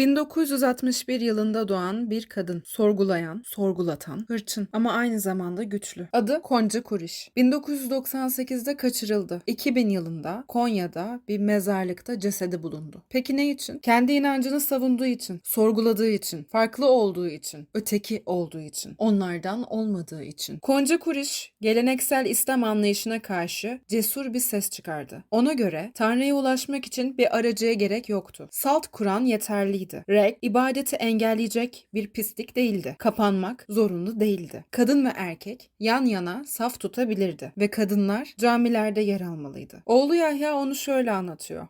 1961 yılında doğan bir kadın. Sorgulayan, sorgulatan, hırçın ama aynı zamanda güçlü. Adı Konca Kuriş. 1998'de kaçırıldı. 2000 yılında Konya'da bir mezarlıkta cesedi bulundu. Peki ne için? Kendi inancını savunduğu için, sorguladığı için, farklı olduğu için, öteki olduğu için, onlardan olmadığı için. Konca Kuriş, geleneksel İslam anlayışına karşı cesur bir ses çıkardı. Ona göre Tanrı'ya ulaşmak için bir aracıya gerek yoktu. Salt Kur'an yeterliydi. Reg, ibadeti engelleyecek bir pislik değildi. Kapanmak zorunlu değildi. Kadın ve erkek yan yana saf tutabilirdi ve kadınlar camilerde yer almalıydı. Oğlu Yahya onu şöyle anlatıyor.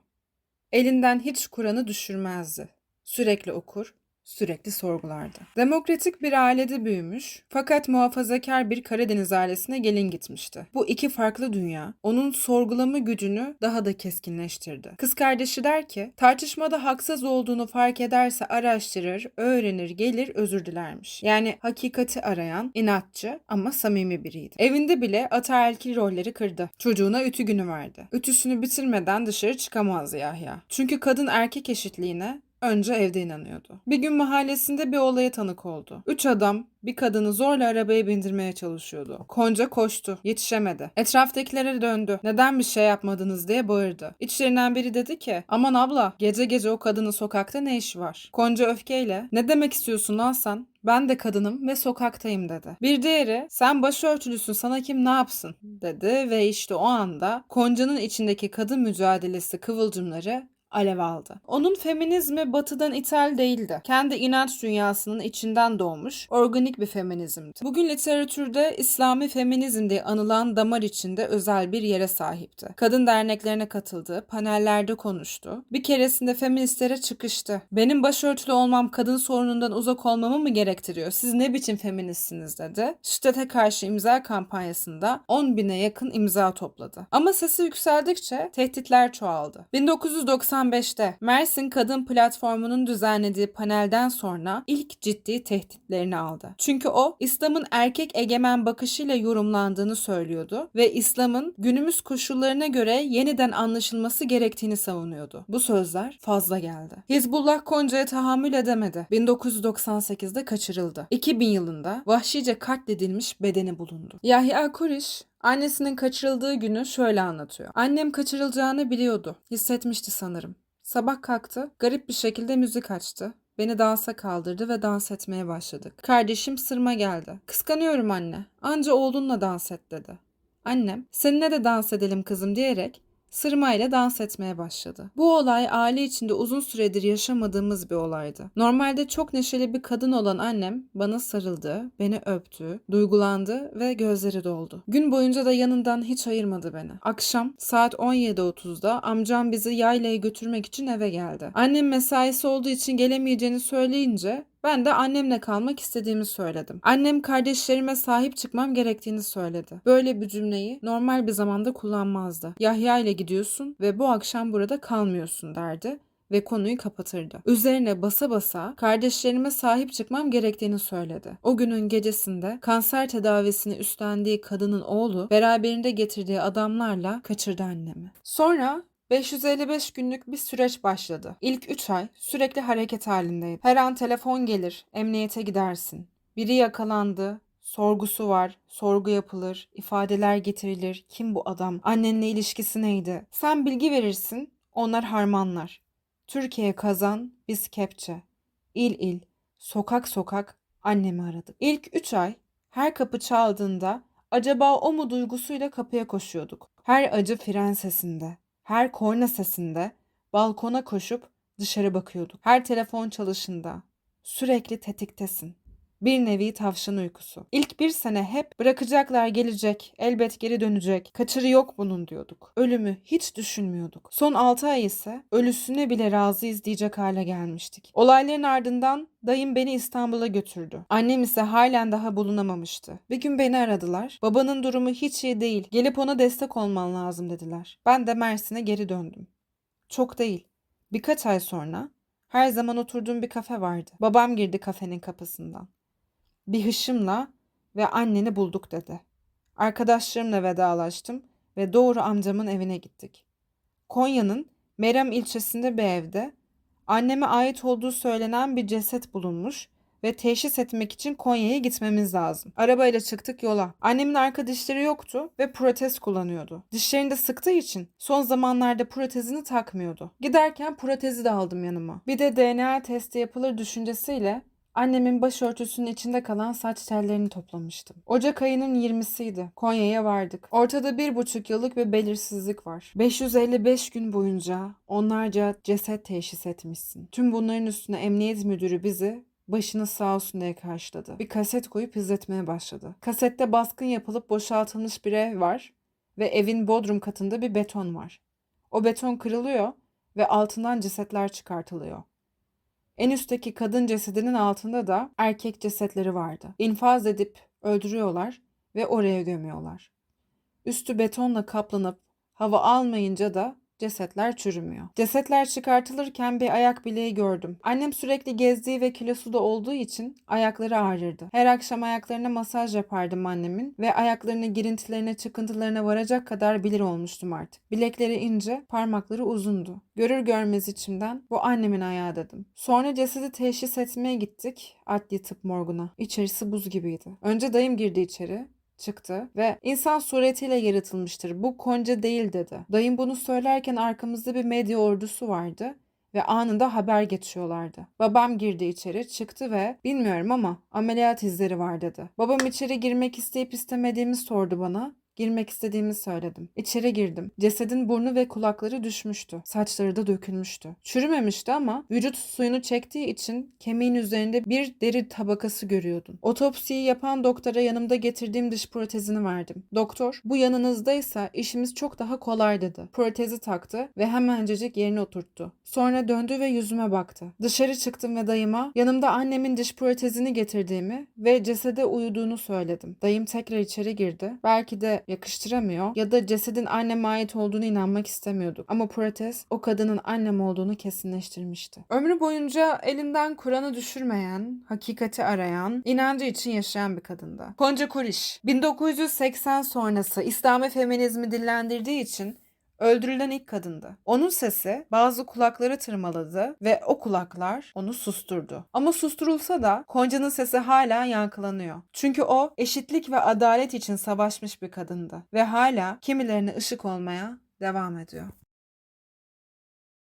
Elinden hiç Kur'an'ı düşürmezdi. Sürekli okur, sürekli sorgulardı. Demokratik bir ailede büyümüş fakat muhafazakar bir Karadeniz ailesine gelin gitmişti. Bu iki farklı dünya onun sorgulama gücünü daha da keskinleştirdi. Kız kardeşi der ki tartışmada haksız olduğunu fark ederse araştırır, öğrenir, gelir özür dilermiş. Yani hakikati arayan, inatçı ama samimi biriydi. Evinde bile ataerkil rolleri kırdı. Çocuğuna ütü günü verdi. Ütüsünü bitirmeden dışarı çıkamazdı Yahya. Çünkü kadın erkek eşitliğine Önce evde inanıyordu. Bir gün mahallesinde bir olaya tanık oldu. Üç adam bir kadını zorla arabaya bindirmeye çalışıyordu. Konca koştu. Yetişemedi. Etraftakilere döndü. Neden bir şey yapmadınız diye bağırdı. İçlerinden biri dedi ki aman abla gece gece o kadının sokakta ne işi var? Konca öfkeyle ne demek istiyorsun lan sen? Ben de kadınım ve sokaktayım dedi. Bir diğeri sen başörtülüsün sana kim ne yapsın dedi ve işte o anda Konca'nın içindeki kadın mücadelesi kıvılcımları alev aldı. Onun feminizmi batıdan ithal değildi. Kendi inanç dünyasının içinden doğmuş organik bir feminizmdi. Bugün literatürde İslami feminizm diye anılan damar içinde özel bir yere sahipti. Kadın derneklerine katıldı, panellerde konuştu. Bir keresinde feministlere çıkıştı. Benim başörtülü olmam kadın sorunundan uzak olmamı mı gerektiriyor? Siz ne biçim feministsiniz dedi. Şiddete karşı imza kampanyasında 10 bine yakın imza topladı. Ama sesi yükseldikçe tehditler çoğaldı. 1990 1995'te Mersin Kadın Platformu'nun düzenlediği panelden sonra ilk ciddi tehditlerini aldı. Çünkü o İslam'ın erkek egemen bakışıyla yorumlandığını söylüyordu ve İslam'ın günümüz koşullarına göre yeniden anlaşılması gerektiğini savunuyordu. Bu sözler fazla geldi. Hizbullah Konca'ya tahammül edemedi. 1998'de kaçırıldı. 2000 yılında vahşice katledilmiş bedeni bulundu. Yahya Kuriş Annesinin kaçırıldığı günü şöyle anlatıyor. Annem kaçırılacağını biliyordu. Hissetmişti sanırım. Sabah kalktı, garip bir şekilde müzik açtı. Beni dansa kaldırdı ve dans etmeye başladık. Kardeşim sırma geldi. Kıskanıyorum anne. Anca oğlunla dans et dedi. Annem, seninle de dans edelim kızım diyerek Sırma ile dans etmeye başladı. Bu olay aile içinde uzun süredir yaşamadığımız bir olaydı. Normalde çok neşeli bir kadın olan annem bana sarıldı, beni öptü, duygulandı ve gözleri doldu. Gün boyunca da yanından hiç ayırmadı beni. Akşam saat 17.30'da amcam bizi yaylaya götürmek için eve geldi. Annem mesaisi olduğu için gelemeyeceğini söyleyince ben de annemle kalmak istediğimi söyledim. Annem kardeşlerime sahip çıkmam gerektiğini söyledi. Böyle bir cümleyi normal bir zamanda kullanmazdı. Yahya ile gidiyorsun ve bu akşam burada kalmıyorsun derdi ve konuyu kapatırdı. Üzerine basa basa kardeşlerime sahip çıkmam gerektiğini söyledi. O günün gecesinde kanser tedavisini üstlendiği kadının oğlu beraberinde getirdiği adamlarla kaçırdı annemi. Sonra 555 günlük bir süreç başladı. İlk 3 ay sürekli hareket halindeydi. Her an telefon gelir, emniyete gidersin. Biri yakalandı, sorgusu var, sorgu yapılır, ifadeler getirilir. Kim bu adam? Annenle ilişkisi neydi? Sen bilgi verirsin, onlar harmanlar. Türkiye kazan, biz kepçe. İl il, sokak sokak annemi aradık. İlk 3 ay her kapı çaldığında acaba o mu duygusuyla kapıya koşuyorduk. Her acı fren sesinde. Her korna sesinde balkona koşup dışarı bakıyorduk. Her telefon çalışında sürekli tetiktesin. Bir nevi tavşan uykusu. İlk bir sene hep bırakacaklar gelecek, elbet geri dönecek, kaçırı yok bunun diyorduk. Ölümü hiç düşünmüyorduk. Son 6 ay ise ölüsüne bile razıyız diyecek hale gelmiştik. Olayların ardından dayım beni İstanbul'a götürdü. Annem ise halen daha bulunamamıştı. Bir gün beni aradılar. Babanın durumu hiç iyi değil. Gelip ona destek olman lazım dediler. Ben de Mersin'e geri döndüm. Çok değil. Birkaç ay sonra her zaman oturduğum bir kafe vardı. Babam girdi kafenin kapısından bir hışımla ve anneni bulduk dedi. Arkadaşlarımla vedalaştım ve doğru amcamın evine gittik. Konya'nın Meram ilçesinde bir evde Anneme ait olduğu söylenen bir ceset bulunmuş ve teşhis etmek için Konya'ya gitmemiz lazım. Arabayla çıktık yola. Annemin arka dişleri yoktu ve protez kullanıyordu. Dişlerini de sıktığı için son zamanlarda protezini takmıyordu. Giderken protezi de aldım yanıma. Bir de DNA testi yapılır düşüncesiyle Annemin başörtüsünün içinde kalan saç tellerini toplamıştım. Ocak ayının 20'siydi. Konya'ya vardık. Ortada bir buçuk yıllık bir belirsizlik var. 555 gün boyunca onlarca ceset teşhis etmişsin. Tüm bunların üstüne emniyet müdürü bizi başını sağ olsun diye karşıladı. Bir kaset koyup izletmeye başladı. Kasette baskın yapılıp boşaltılmış bir ev var ve evin bodrum katında bir beton var. O beton kırılıyor ve altından cesetler çıkartılıyor. En üstteki kadın cesedinin altında da erkek cesetleri vardı. İnfaz edip öldürüyorlar ve oraya gömüyorlar. Üstü betonla kaplanıp hava almayınca da cesetler çürümüyor. Cesetler çıkartılırken bir ayak bileği gördüm. Annem sürekli gezdiği ve kilosu da olduğu için ayakları ağrırdı. Her akşam ayaklarına masaj yapardım annemin ve ayaklarını girintilerine çıkıntılarına varacak kadar bilir olmuştum artık. Bilekleri ince, parmakları uzundu. Görür görmez içimden bu annemin ayağı dedim. Sonra cesedi teşhis etmeye gittik adli tıp morguna. İçerisi buz gibiydi. Önce dayım girdi içeri çıktı ve insan suretiyle yaratılmıştır. Bu konca değil dedi. Dayım bunu söylerken arkamızda bir medya ordusu vardı ve anında haber geçiyorlardı. Babam girdi içeri, çıktı ve bilmiyorum ama ameliyat izleri var dedi. Babam içeri girmek isteyip istemediğimi sordu bana. Girmek istediğimi söyledim. İçeri girdim. Cesedin burnu ve kulakları düşmüştü. Saçları da dökülmüştü. Çürümemişti ama vücut suyunu çektiği için kemiğin üzerinde bir deri tabakası görüyordun. Otopsiyi yapan doktora yanımda getirdiğim diş protezini verdim. Doktor, bu yanınızdaysa işimiz çok daha kolay dedi. Protezi taktı ve hemencecik yerine oturttu. Sonra döndü ve yüzüme baktı. Dışarı çıktım ve dayıma yanımda annemin diş protezini getirdiğimi ve cesede uyuduğunu söyledim. Dayım tekrar içeri girdi. Belki de yakıştıramıyor ya da cesedin anneme ait olduğunu inanmak istemiyorduk. Ama protez o kadının annem olduğunu kesinleştirmişti. Ömrü boyunca elinden Kur'an'ı düşürmeyen, hakikati arayan, inancı için yaşayan bir kadındı. Gonca Kuriş, 1980 sonrası İslami feminizmi dillendirdiği için öldürülen ilk kadındı. Onun sesi bazı kulakları tırmaladı ve o kulaklar onu susturdu. Ama susturulsa da Konca'nın sesi hala yankılanıyor. Çünkü o eşitlik ve adalet için savaşmış bir kadındı ve hala kimilerine ışık olmaya devam ediyor.